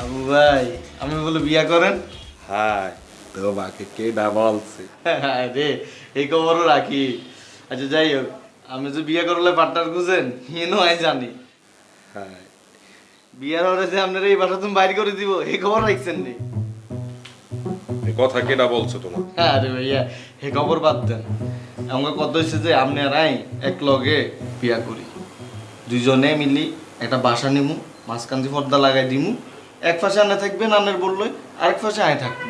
আবু ভাই আমি বলে বিয়া করেন? তোমাকে কে না বলছে? রে এই খবরও রাখি। আচ্ছা যাই হোক আমি যে বিয়া করলে পার্টনার খুঁজেন হেনও আই জানি। হাই বিয়ার হলে যে আপনারা এই বাসা তুমি বাইর করে দিব এই খবর রাখছেন নি? কথা কেটা বলছো তোমার? হ্যাঁ ভাইয়া হে খবর বাদ দেন। আমাকে কত হয়েছে যে আপনি আর আই এক লগে বিয়া করি। দুইজনে মিলি একটা বাসা নিমু মাঝখান দিয়ে পর্দা লাগাই দিমু। এক পাশে আনে থাকবেন আনের বললই আরেক পাশে আয় থাকব।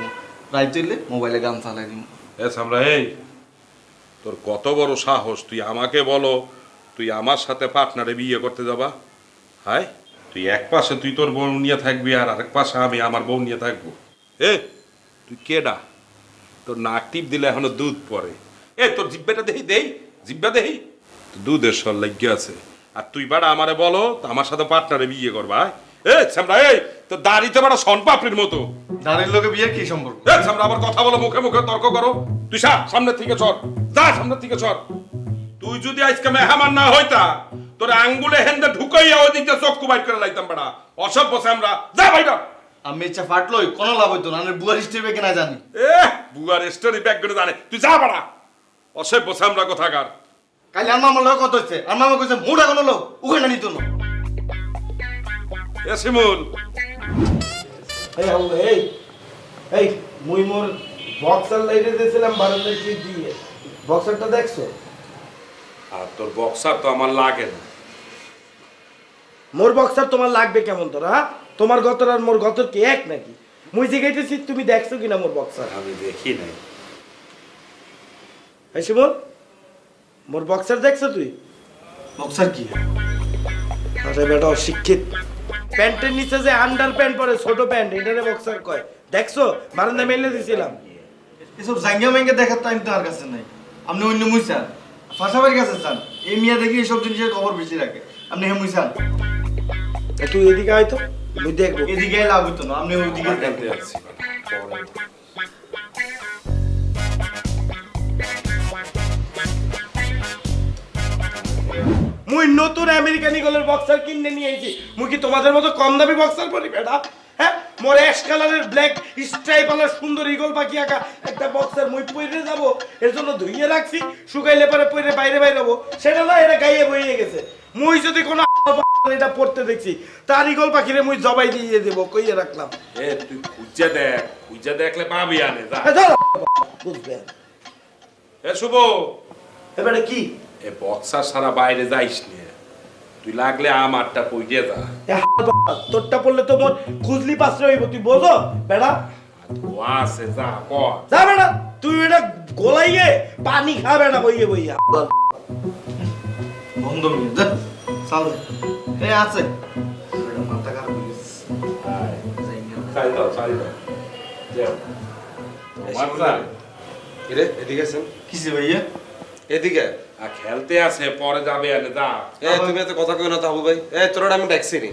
রাইত হইলে মোবাইলে গান চালাই দিমু। এ সামরা এই তোর কত বড় সাহস, তুই আমাকে বলো, তুই আমার সাথে পার্টনারে বিয়ে করতে যাবা? হাই তুই এক পাশে তুই তোর বউ নিয়ে থাকবি আর আরেক পাশে আমি আমার বউ নিয়ে থাকব। এ, তুই কেডা? তোর নাক টিপ দিলে এখনও দুধ পড়ে এ, তোর জিব্বাটা দেহি, দেই, জিব্বা দেহি। দুধের সর লাগিয়ে আছে। আর তুই বাড়া আমারে বলো তো আমার সাথে পার্টনারে বিয়ে করবা আয়? এ সামরা এই তোর দাড়িতে বাড়া সন পাপড়ির মতো। দাঁড়ির লোকে বিয়ের কি সম্পর্ক? এই সামনে আবার কথা বলো মুখে মুখে তর্ক করো। তুই সা সামনে থেকে চল। যা সামনে থেকে চল। তুই যদি আজকে মেহমান না হইতা তোর আঙ্গুলে হেন্দে ঢুকাইয়া ওদিক চক্ষু বাইর করে লাইতাম বেড়া। অসভ্য আমরা যা ভাইটা আমি ইচ্ছা ফাটলোই কোনো লাভ হইতো না আনের বুয়ার হিস্ট্রি বেকে না জানি। এ বুয়ার স্টোরি ব্যাক করে জানে। তুই যা বাড়া। অসভ্য আমরা কোথাকার। কালি আর মামার লোক কত হচ্ছে আর মামা কইছে মোটা কোনো লোক ওখানে নিত না এ শিমুল। এই আল্লাহ, এই এই মুই মোর বক্সার লাইটে দিয়েছিলাম বারান্দায় কি দিয়ে। বক্সারটা দেখছ? আর তোর বক্সার তো আমার লাগে না। মোর বক্সার তোমার লাগবে কেমন তোরা হ্যাঁ? তোমার গতর আর মোর গতর কি এক নাকি? মুই জিগাইতেছি তুমি দেখছ কিনা মোর বক্সার আমি দেখি নাই। এই শিমুল মোর বক্সার দেখছ তুই? বক্সার কি? আরে বেটা অশিক্ষিত। প্যান্টের নিচে যে আন্ডার প্যান্ট পরে ছোট প্যান্ট এটারে বক্সার কয়। দেখছ? বারান্দা মেলে দিছিলাম। এসব জাঙ্গিয়া ম্যাঙ্গে দেখার টাইম তো আর কাছে নাই। আপনি অন্য মুই চান ফাঁসাবাড়ির কাছে চান এই মিয়া দেখি এসব জিনিসের খবর বেশি রাখে। আপনি হে মুই চান এ তুই এদিকে আয় তো মুই দেখব। এদিকে লাভ হইতো না। আপনি ওইদিকে দেখতে দেখেন মুই নতুন আমেরিকান ইগলের বক্সার কিনে নিয়ে এসেছি মুই কি তোমাদের মতো কম দামি বক্সার পরি বেটা? হ্যাঁ? মোর অ্যাশ কালারের ব্ল্যাক স্ট্রাইপ আলার সুন্দর ইগল পাখি আঁকা একটা বক্সার মুই পরে যাব এর জন্য ধুইয়ে রাখছি শুকাইলে পরে পরে বাইরে বাইরে হব। সেটা না এটা গাইয়ে বইয়ে গেছে। মুই যদি কোনো এটা পড়তে দেখছি তার ইগল পাখিরে মুই জবাই দিয়ে দেব কইয়ে রাখলাম। এ তুই খুঁজে দেখ খুঁজে দেখলে পাবি আনে যা। বুঝবেন এ শুভ। এবারে কি? এ বক্সার সারা বাইরে যাইস নে। তুই লাগলে আমারটা পইটে যা। এ তোরটা পড়লে তো মোর খুজলি পাত্র হইব তুই বোঝো বেড়া। আছে যা কর যা বেটা তুই এটা গোলাইয়ে পানি খা বেটা বইয়ে বইয়া। বন্ধ যা চাল। এ আছে। মাথা খারাপ হয়ে গেছে। জাঙ্গিয়া। দাও চাই দাও যাও। তোমার যা। কিরে এদিকে আছেন কিসে ভাইয়া? এদিকে। খেলতে আছে পরে যাবে আনে যা। এ তুমি এত কথা কই না তো হাবু ভাই। এ তোর আমি নি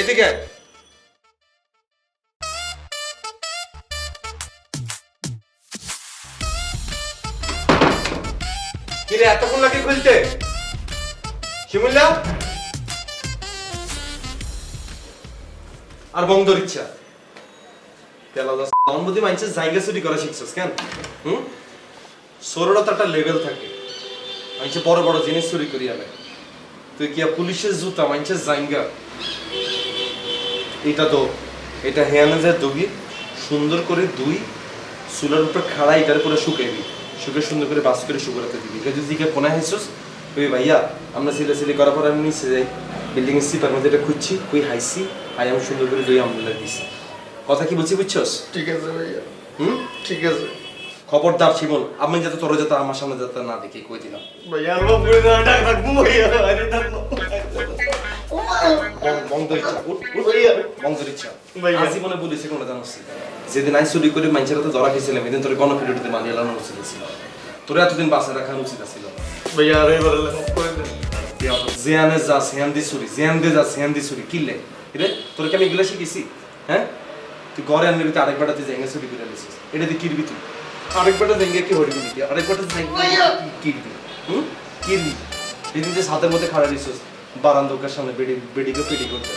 এদিকে। কিরে এতক্ষণ লাগে খুলতে? শিমুল্লা? আর বংদর ইচ্ছা। পেলাদা সাউন্ড বুদ্ধি মানছে জায়গা চুরি করা শিখছস কেন? হুম? একটা লেভেল থাকে। মানছে বড় বড় জিনিস চুরি করি আনে তুই কি পুলিশের জুতা মানছে জাইঙ্গা। এটা তো এটা হেয়ানে যে দুবি সুন্দর করে দুই চুলার উপরে খাড়া এটার করে শুকাইবি শুকে সুন্দর করে বাস করে শুকাতে দিবি। এটা যদি কে কোনা হেসুস ওই ভাইয়া আমরা সিলে সিলে করার পর আমি নিচে যাই। বিল্ডিং এর সিপার মধ্যে এটা খুঁজছি কই হাইছি হাই আমি সুন্দর করে দুই আমলা দিছি। কথা কি বলছি বুঝছস? ঠিক আছে ভাইয়া। হুম? ঠিক আছে। খবরদার শিমন আমি যাতে তোর যাতে আমার সামনে যাতে না দেখি কই দিলাম? যেদিন আই চুরি করে মানুষের হাতে ধরা খেয়েছিলাম এদিন তোর গণপিরিয়ডে মানিয়ে উচিত ছিল তোর এতদিন বাসে উচিত ছিল জিয়ানে যা সিয়ান্দি চুরি জিয়ান্দে যা সিয়ান্দি চুরি কিনলে রে? তোর কি আমি এগুলো শিখেছি হ্যাঁ? তুই ঘরে আনবি তুই আরেক তুই জেঙ্গে চুরি করে নিছিস এটা তুই কিরবি তুই? আরেক বেটা কি নাকি আরেক বেটা জেঙ্গে কিরবি হুম? কিরবি এদিন যে সাথের মধ্যে খাড়া দিছিস বারান্দোকার সামনে বেডি বেডিকে করতে।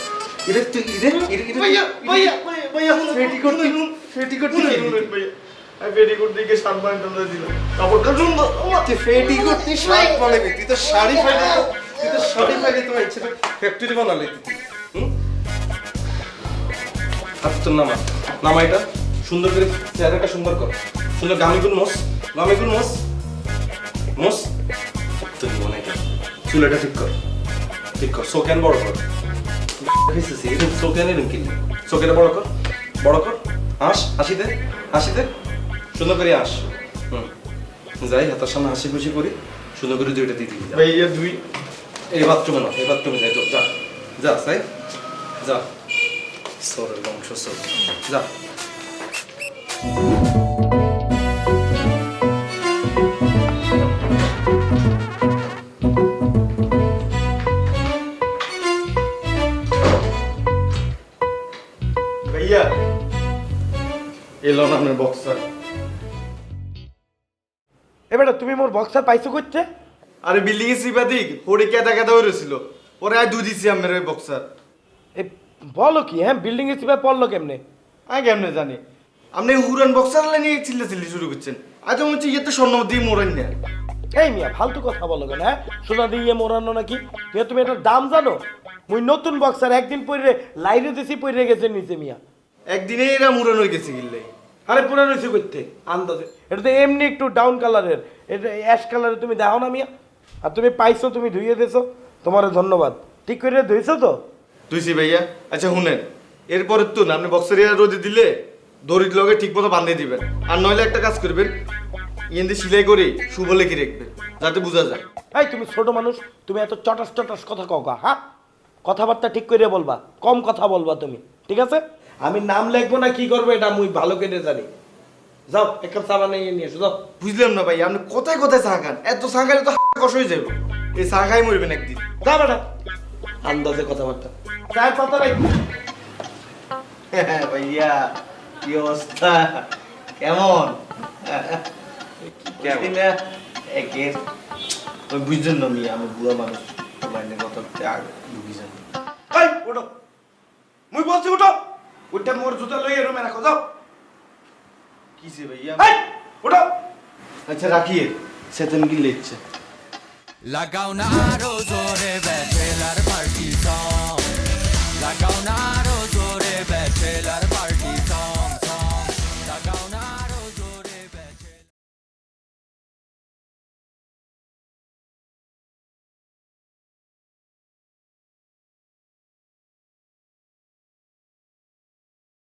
এটা তুই এটা এটা- এটা ভাইয়া ভাইয়া ভাইয়া ভাইয়া পেটিকোট কি- পেটিকোট কি শুনুন, শুনুন, ভাইয়া। আমি পেটিকোট দিকে শার্ট প্যান্ট দিলাম কাপড়টা সুন্দর তুই পেটিকোট তুই শার্ট বানাবি তুই তো শাড়ি ফাইলে তুই তো শাড়ি ফাইলে তোমার ইচ্ছে ফ্যাক্টরি বানালে তুই। তোর নামা নামা এটা? সুন্দর করে চেহারাটা সুন্দর কর। সুন্দর গামিগুল মোস গামিগুল মোস মোস তুই মনে কর চুলাটা ঠিক কর। ঠিক কর সোকেন বড় কর। হয়েছে এরকম সোকেন এরকম কিনলি। সোকেনটা বড় কর বড় কর। হাস হাসি দে হাসি দে সুন্দর করে হাস। হুম। যাই হাতের সামনে হাসি খুশি করি। সুন্দর করে দুইটা দিয়ে দিবি যা। ভাইয়া দুই। এই বাথরুমে না এই বাথরুমে যাই যা যা সাই যা। সরের বংশ সর যা। ভাইয়া এলো না বক্সার এবারে তুমি মোর বক্সার পাইছো করছে আরে বিল্ডিং এর সিপাদিক পড়ে কেদা কেদা হয়েছিল পরে আর দুই দিছি আমার ওই বক্সার এ বলো কি হ্যাঁ বিল্ডিং এর সিপাই পড়ল কেমনে? আমি কেমনে জানি। আপনি হুরান বক্সার নিয়ে চিল্লা চিল্লি শুরু করছেন। আজ মনে হচ্ছে ইয়েতে স্বর্ণ দিয়ে মোড়ান না। এই মিয়া ফালতু কথা বলো কেন হ্যাঁ? সোনা দিয়ে মোড়ানো নাকি? তুমি এটার দাম জানো? মুই নতুন বক্সার একদিন পরে লাইনে দিছি পরে গেছে নিচে মিয়া। একদিনে এরা মুড়ান হয়ে গেছে গিল্লে। আরে পুরানো হয়েছে করতে আন্দাজে। এটা তো এমনি একটু ডাউন কালারের এটা অ্যাশ কালারের তুমি দেখো না মিয়া? আর তুমি পাইছো তুমি ধুইয়ে দিছো। তোমার ধন্যবাদ। ঠিক করে ধুইছো তো? তুইছি ভাইয়া। আচ্ছা শুনেন। এরপরে তো না আপনি বক্সার এরা রোদে দিলে দড়ির লগে ঠিক মতো বাঁধিয়ে দিবেন। আর নইলে একটা কাজ করবেন ইয়েন্দি সেলাই করে শুভ লেখে রাখবেন যাতে বোঝা যায়। এই তুমি ছোট মানুষ তুমি এত চটাস চটাস কথা কওকা হ্যাঁ? কথাবার্তা ঠিক করে বলবা কম কথা বলবা তুমি ঠিক আছে? আমি নাম লিখব না কি করব এটা মুই ভালো করে জানি। যাও এক কাপ চা বানিয়ে নিয়ে এসো যাও। বুঝলাম না ভাই আপনি কোথায় কোথায় চা খান? এত চা খাইলে তো কষ হয়ে যাবে এই চা খাই মরবেন একদিন। যা বেটা আন্দাজে কথাবার্তা। চায়ের পাতা রাখবি ভাইয়া কি অবস্থা? কেমন? কেমন? একের ওই বুঝছেন না মিয়া আমি বুড়া মানুষ। কথা ত্যাগ বুঝছেন এই ওঠো মুই বলছি উঠো। ওটা মোর জুতা লইয়া রুমে রাখো যাও। কি যে ভাইয়া। ওটা আচ্ছা রাখিয়ে। সেতন কি লিখছে লাগাও না আরও জোরে ব্যাচেলার পার্টি সং লাগাও না আরও জোরে ব্যাচেলার পার্টি